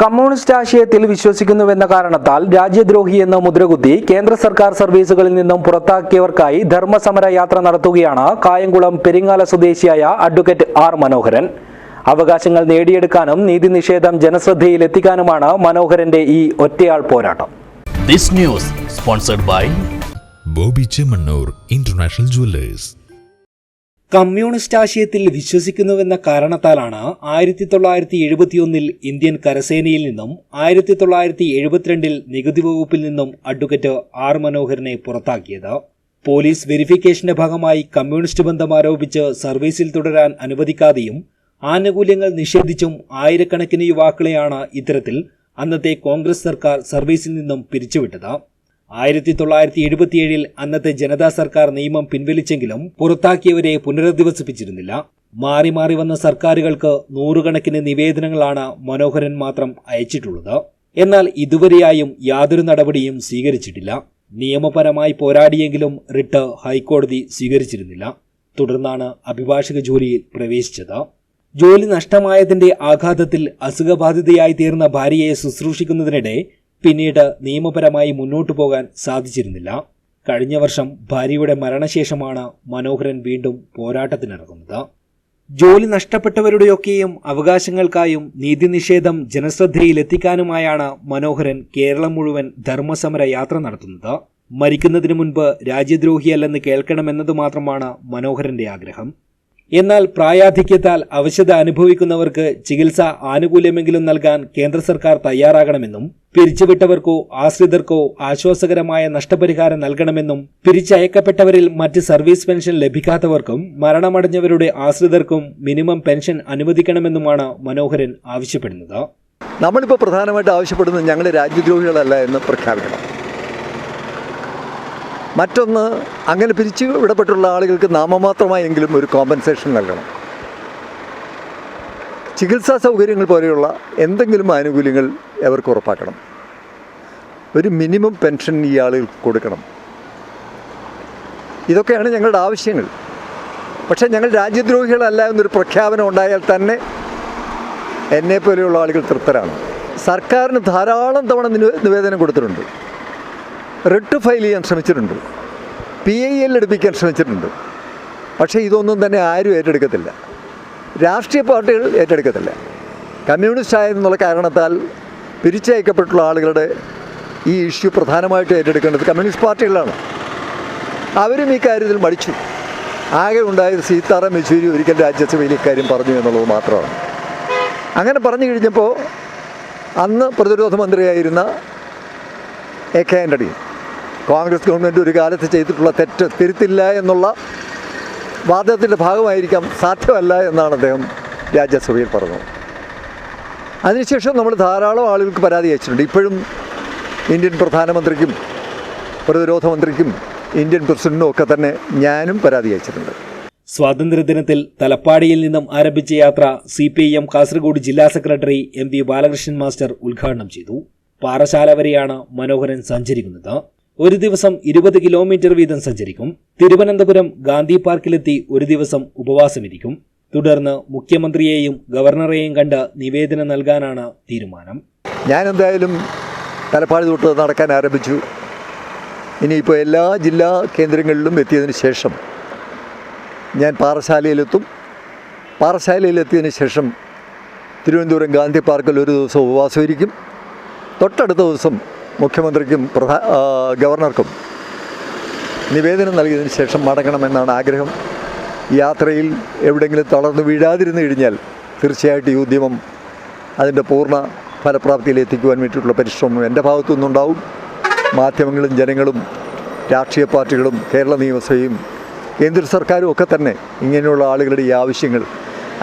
Communist ആശയത്തിൽ വിശ്വസിക്കുന്നുവെന്ന കാരണത്താൽ രാജ്യദ്രോഹി എന്ന മുദ്രകുത്തി കേന്ദ്ര സർക്കാർ സർവീസുകളിൽ നിന്നും പുറത്താക്കിയവർക്കായി ധർമ്മസമര യാത്ര നടത്തുകയാണ് കായംകുളം പെരിങ്ങാല സ്വദേശിയായ അഡ്വക്കേറ്റ് ആർ മനോഹരൻ. അവകാശങ്ങൾ നേടിയെടുക്കാനും നീതി നിഷേധം ജനശ്രദ്ധയിലെത്തിക്കാനുമാണ് മനോഹരന്റെ ഈ ഒറ്റയാൾ പോരാട്ടം. This news sponsored by Boby Chemmanur international jewellers. Communist ആശയത്തിൽ വിശ്വസിക്കുന്നുവെന്ന കാരണത്താലാണ് ആയിരത്തി തൊള്ളായിരത്തി എഴുപത്തിയൊന്നിൽ ഇന്ത്യൻ കരസേനയിൽ നിന്നും ആയിരത്തി തൊള്ളായിരത്തി എഴുപത്തിരണ്ടിൽ നികുതി വകുപ്പിൽ നിന്നും അഡ്വക്കറ്റ് ആർ മനോഹരനെ പുറത്താക്കിയത്. പോലീസ് വെരിഫിക്കേഷന്റെ ഭാഗമായി കമ്മ്യൂണിസ്റ്റ് ബന്ധം ആരോപിച്ച് സർവീസിൽ തുടരാൻ അനുവദിക്കാതെയും ആനുകൂല്യങ്ങൾ നിഷേധിച്ചും ആയിരക്കണക്കിന് യുവാക്കളെയാണ് ഇത്തരത്തിൽ അന്നത്തെ കോൺഗ്രസ് സർക്കാർ സർവീസിൽ നിന്നും പിരിച്ചുവിട്ടത്. ആയിരത്തി തൊള്ളായിരത്തി എഴുപത്തിയേഴിൽ അന്നത്തെ ജനതാ സർക്കാർ നിയമം പിൻവലിച്ചെങ്കിലും പുറത്താക്കിയവരെ പുനരധിവസിപ്പിച്ചിരുന്നില്ല. മാറി മാറി വന്ന സർക്കാരുകൾക്ക് നൂറുകണക്കിന് നിവേദനങ്ങളാണ് മനോഹരൻ മാത്രം അയച്ചിട്ടുള്ളത്. എന്നാൽ ഇതുവരെയായും യാതൊരു നടപടിയും സ്വീകരിച്ചിട്ടില്ല. നിയമപരമായി പോരാടിയെങ്കിലും റിട്ട് ഹൈക്കോടതി സ്വീകരിച്ചിരുന്നില്ല. തുടർന്നാണ് അഭിഭാഷക ജോലിയിൽ പ്രവേശിച്ചത്. ജോലി നഷ്ടമായതിന്റെ ആഘാതത്തിൽ അസുഖബാധിതയായി തീർന്ന ഭാര്യയെ ശുശ്രൂഷിക്കുന്നതിനിടെ പിന്നീട് നിയമപരമായി മുന്നോട്ടു പോകാൻ സാധിച്ചിരുന്നില്ല. കഴിഞ്ഞ വർഷം ഭാര്യയുടെ മരണശേഷമാണ് മനോഹരൻ വീണ്ടും പോരാട്ടത്തിനിറങ്ങുന്നത്. ജോലി നഷ്ടപ്പെട്ടവരുടെയൊക്കെയും അവകാശങ്ങൾക്കായും നീതി നിഷേധം ജനശ്രദ്ധയിലെത്തിക്കാനുമായാണ് മനോഹരൻ കേരളം മുഴുവൻ ധർമ്മസമര യാത്ര നടത്തുന്നത്. മരിക്കുന്നതിനു മുൻപ് രാജ്യദ്രോഹിയല്ലെന്ന് കേൾക്കണമെന്നത് മാത്രമാണ് മനോഹരന്റെ ആഗ്രഹം. എന്നാൽ പ്രായാധിക്യത്താൽ അവശത അനുഭവിക്കുന്നവർക്ക് ചികിത്സ ആനുകൂല്യമെങ്കിലും നൽകാൻ കേന്ദ്ര സർക്കാർ തയ്യാറാകണമെന്നും പിരിച്ചുവിട്ടവർക്കോ ആശ്രിതർക്കോ ആശ്വാസകരമായ നഷ്ടപരിഹാരം നൽകണമെന്നും പിരിച്ചയക്കപ്പെട്ടവരിൽ മറ്റ് സർവീസ് പെൻഷൻ ലഭിക്കാത്തവർക്കും മരണമടഞ്ഞവരുടെ ആശ്രിതർക്കും മിനിമം പെൻഷൻ അനുവദിക്കണമെന്നുമാണ് മനോഹരൻ ആവശ്യപ്പെടുന്നത്. നമ്മളിപ്പോൾ പ്രധാനമായിട്ട് ആവശ്യപ്പെടുന്നത് ഞങ്ങൾ രാജ്യദ്രോഹികളല്ല എന്ന് പ്രഖ്യാപിക്കണം. മറ്റൊന്ന് അങ്ങനെ പിരിച്ചു വിടപ്പെട്ടുള്ള ആളുകൾക്ക് നാമമാത്രമായെങ്കിലും ഒരു കോമ്പൻസേഷൻ നൽകണം. ചികിത്സാ സൗകര്യങ്ങൾ പോലെയുള്ള എന്തെങ്കിലും ആനുകൂല്യങ്ങൾ അവർക്ക് ഉറപ്പാക്കണം. ഒരു മിനിമം പെൻഷൻ ഈ ആളുകൾക്ക് കൊടുക്കണം. ഇതൊക്കെയാണ് ഞങ്ങളുടെ ആവശ്യങ്ങൾ. പക്ഷേ ഞങ്ങൾ രാജ്യദ്രോഹികളല്ല എന്നൊരു പ്രഖ്യാപനം ഉണ്ടായാൽ തന്നെ എന്നെ പോലെയുള്ള ആളുകൾ തൃപ്തരാണ്. സർക്കാരിന് ധാരാളം തവണ നിവേദനം കൊടുത്തിട്ടുണ്ട്. റിട്ട് ഫയൽ ചെയ്യാൻ ശ്രമിച്ചിട്ടുണ്ട്. പി ഐ എൽ എടുപ്പിക്കാൻ ശ്രമിച്ചിട്ടുണ്ട്. പക്ഷേ ഇതൊന്നും തന്നെ ആരും ഏറ്റെടുക്കത്തില്ല. രാഷ്ട്രീയ പാർട്ടികൾ ഏറ്റെടുക്കത്തില്ല. കമ്മ്യൂണിസ്റ്റ് ആയെന്നുള്ള കാരണത്താൽ പിരിച്ചയക്കപ്പെട്ടുള്ള ആളുകളുടെ ഈ ഇഷ്യൂ പ്രധാനമായിട്ടും ഏറ്റെടുക്കേണ്ടത് കമ്മ്യൂണിസ്റ്റ് പാർട്ടികളാണ്. അവരും ഈ കാര്യത്തിൽ മടിച്ചു. ആകെ ഉണ്ടായത് സീതാറാം യെച്ചൂരി ഒരിക്കൽ രാജ്യസഭയിൽ ഇക്കാര്യം പറഞ്ഞു എന്നുള്ളത് മാത്രമാണ്. അങ്ങനെ പറഞ്ഞു കഴിഞ്ഞപ്പോൾ അന്ന് പ്രതിരോധ മന്ത്രിയായിരുന്ന A K Antony Congress government ഒരു കാലത്ത് ചെയ്തിട്ടുള്ള തെറ്റ് തിരുത്തില്ല എന്നുള്ള വാദത്തിന്റെ ഭാഗമായിരിക്കാം സാധ്യമല്ല എന്നാണ് അദ്ദേഹം രാജ്യസഭയിൽ പറഞ്ഞത്. അതിനുശേഷം നമ്മൾ ധാരാളം ആളുകൾക്ക് പരാതി അയച്ചിട്ടുണ്ട്. ഇപ്പോഴും ഇന്ത്യൻ പ്രധാനമന്ത്രിക്കും പ്രതിരോധ മന്ത്രിക്കും ഇന്ത്യൻ പ്രസിഡന്റിനും ഒക്കെ തന്നെ ഞാനും പരാതി അയച്ചിട്ടുണ്ട്. സ്വാതന്ത്ര്യദിനത്തിൽ തലപ്പാടിയിൽ നിന്നും ആരംഭിച്ച യാത്ര C P I M Kasaragod ജില്ലാ secretary M V Balakrishnan master ഉദ്ഘാടനം ചെയ്തു. പാറശാല വരെയാണ് മനോഹരൻ സഞ്ചരിക്കുന്നത്. ഒരു ദിവസം ഇരുപത് കിലോമീറ്റർ വീതം സഞ്ചരിക്കും. തിരുവനന്തപുരം ഗാന്ധി പാർക്കിലെത്തി ഒരു ദിവസം ഉപവാസമിരിക്കും. തുടർന്ന് മുഖ്യമന്ത്രിയെയും ഗവർണറെയും കണ്ട് നിവേദനം നൽകാനാണ് തീരുമാനം. ഞാൻ എന്തായാലും തലപ്പാടി തൊട്ട് നടക്കാൻ ആരംഭിച്ചു. ഇനിയിപ്പോൾ എല്ലാ ജില്ലാ കേന്ദ്രങ്ങളിലും എത്തിയതിന് ശേഷം ഞാൻ പാറശാലയിലെത്തും. പാറശാലയിലെത്തിയതിന് ശേഷം തിരുവനന്തപുരം ഗാന്ധി പാർക്കിൽ ഒരു ദിവസം ഉപവാസം ഇരിക്കും തൊട്ടടുത്ത ദിവസം മുഖ്യമന്ത്രിക്കും പ്രധാ ഗവർണർക്കും നിവേദനം നൽകിയതിന് ശേഷം മടങ്ങണമെന്നാണ് ആഗ്രഹം. യാത്രയിൽ എവിടെയെങ്കിലും തളർന്നു വീഴാതിരുന്നു കഴിഞ്ഞാൽ തീർച്ചയായിട്ടും ഈ ഉദ്യമം അതിന്റെ പൂർണ ഫലപ്രാപ്തിയിൽ എത്തിക്കുവാൻ വേണ്ടിയിട്ടുള്ള പരിശ്രമം എന്റെ ഭാഗത്തു നിന്നുണ്ടാവും. മാധ്യമങ്ങളും ജനങ്ങളും രാഷ്ട്രീയ പാർട്ടികളും കേരള നിയമസഭയും കേന്ദ്ര സർക്കാരും ഒക്കെ തന്നെ ഇങ്ങനെയുള്ള ആളുകളുടെ ഈ ആവശ്യങ്ങൾ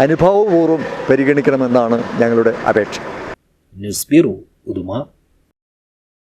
അനുഭവപൂർവം പരിഗണിക്കണമെന്നാണ് ഞങ്ങളുടെ അപേക്ഷ. News bureau Uduma.